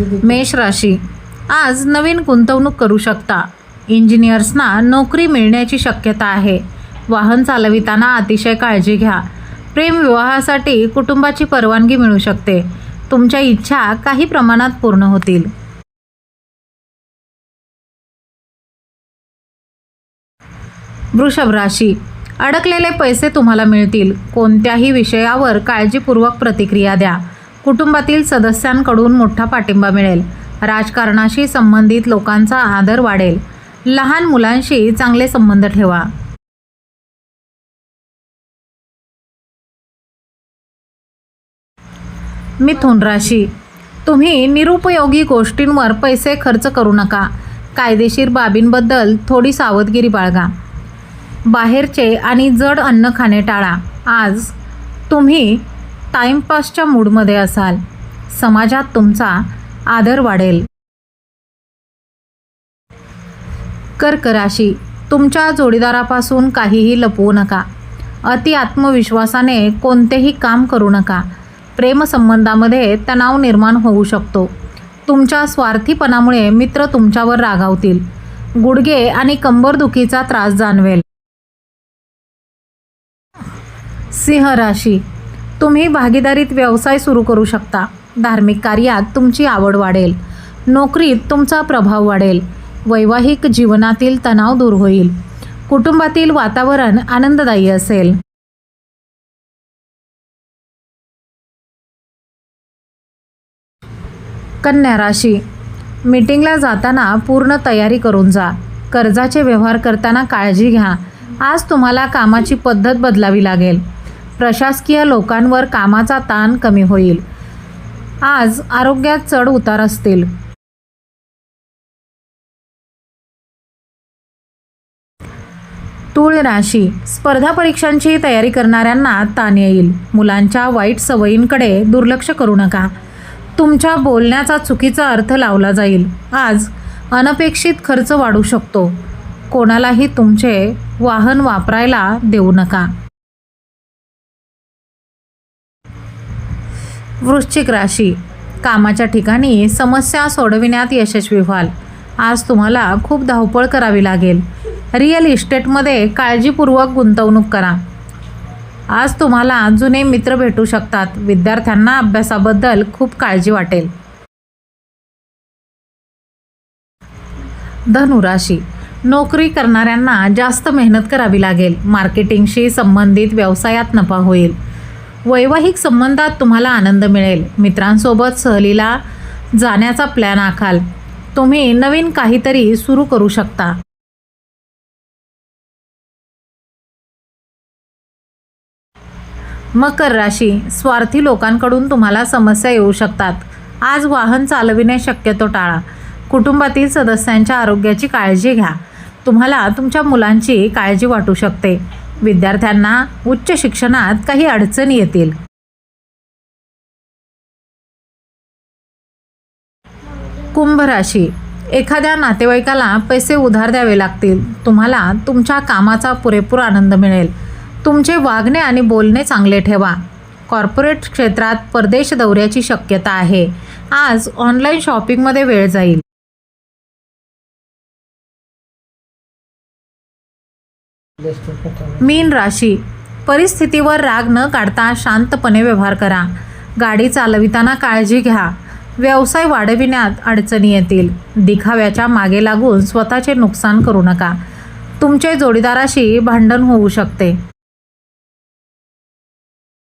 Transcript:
मेष राशी. आज नवीन गुंतवणूक करू शकता. इंजिनियर्सना नोकरी मिळण्याची शक्यता आहे. वाहन चालविताना अतिशय काळजी घ्या. प्रेम विवाहासाठी कुटुंबाची परवानगी मिळू शकते. तुमच्या इच्छा काही प्रमाणात पूर्ण होतील. वृषभ राशी. अडकलेले पैसे तुम्हाला मिळतील. कोणत्याही विषयावर काळजीपूर्वक प्रतिक्रिया द्या. कुटुंबातील सदस्यांकडून मोठा पाठिंबा मिळेल. राजकारणाशी संबंधित लोकांचा आदर वाढेल. लहान मुलांशी चांगले संबंध ठेवा. मिथुन राशी. तुम्ही निरुपयोगी गोष्टींवर पैसे खर्च करू नका. कायदेशीर बाबींबद्दल थोडी सावधगिरी बाळगा. बाहेरचे आणि जड अन्न खाणे टाळा. आज तुम्ही टाईमपासच्या मूडमध्ये असाल समाजात तुमचा आदर वाढेल. कर्क राशी तुमच्या जोडीदारापासून काहीही लपवू नका. अति आत्मविश्वासाने कोणतेही काम करू नका. प्रेमसंबंधामध्ये तणाव निर्माण होऊ शकतो. तुमच्या स्वार्थीपणामुळे मित्र तुमच्यावर रागावतील. गुडघे आणि कंबरदुखीचा त्रास जाणवेल. सिंह राशी तुम्ही भागीदारीत व्यवसाय सुरू करू शकता. धार्मिक कार्यात तुमची आवड वाढेल. नोकरीत तुमचा प्रभाव वाढेल. वैवाहिक जीवनातील तणाव दूर होईल. कुटुंबातील वातावरण आनंददायी असेल. कन्या राशी. मीटिंगला जाताना पूर्ण तयारी करून जा. कर्जाचे व्यवहार करताना काळजी घ्या. आज तुम्हाला कामाची पद्धत बदलावी लागेल. प्रशासकीय लोकांवर कामाचा ताण कमी होईल. आज आरोग्यात चढ उतार असतील. तूळ राशी. स्पर्धा परीक्षांची तयारी करणाऱ्यांना ताण येईल. मुलांच्या वाईट सवयींकडे दुर्लक्ष करू नका. तुमच्या बोलण्याचा चुकीचा अर्थ लावला जाईल. आज अनपेक्षित खर्च वाढू शकतो. कोणालाही तुमचे वाहन वापरायला देऊ नका. वृश्चिक राशी. कामाच्या ठिकाणी समस्या सोडविण्यात यशस्वी व्हाल. आज तुम्हाला खूप धावपळ करावी लागेल. रिअल इस्टेटमध्ये काळजीपूर्वक गुंतवणूक करा. आज तुम्हाला जुने मित्र भेटू शकतात. विद्यार्थ्यांना अभ्यासाबद्दल खूप काळजी वाटेल. धनुराशी. नोकरी करणाऱ्यांना जास्त मेहनत करावी लागेल. मार्केटिंगशी संबंधित व्यवसायात नफा होईल. वैवाहिक संबंधात तुम्हाला आनंद मिळेल. मित्रांसोबत सहलीला जाण्याचा प्लॅन आखाल. तुम्ही नवीन काहीतरी सुरू करू शकता. मकर राशी. स्वार्थी लोकांकडून तुम्हाला समस्या येऊ शकतात. आज वाहन चालविणे शक्यतो टाळा. कुटुंबातील सदस्यांच्या आरोग्याची काळजी घ्या. तुम्हाला तुमच्या मुलांची काळजी वाटू शकते. विद्यार्थ्यांना उच्च शिक्षणात काही अडचणी येतील. कुंभ राशी. एखाद्या नातेवाईकाला पैसे उधार द्यावे लागतील. तुम्हाला तुमच्या कामाचा पुरेपूर आनंद मिळेल. तुमचे वागणे आणि बोलणे चांगले ठेवा. कॉर्पोरेट क्षेत्रात परदेश दौऱ्याची शक्यता आहे. आज ऑनलाईन शॉपिंगमध्ये वेळ जाईल. मीन राशी. परिस्थितीवर राग न काढता शांतपणे व्यवहार करा. गाडी चालविताना काळजी घ्या. व्यवसाय वाढविण्यात अडचणी येतील. दिखाव्याच्या मागे लागून स्वतःचे नुकसान करू नका. तुमचे जोडीदाराशी भांडण होऊ शकते.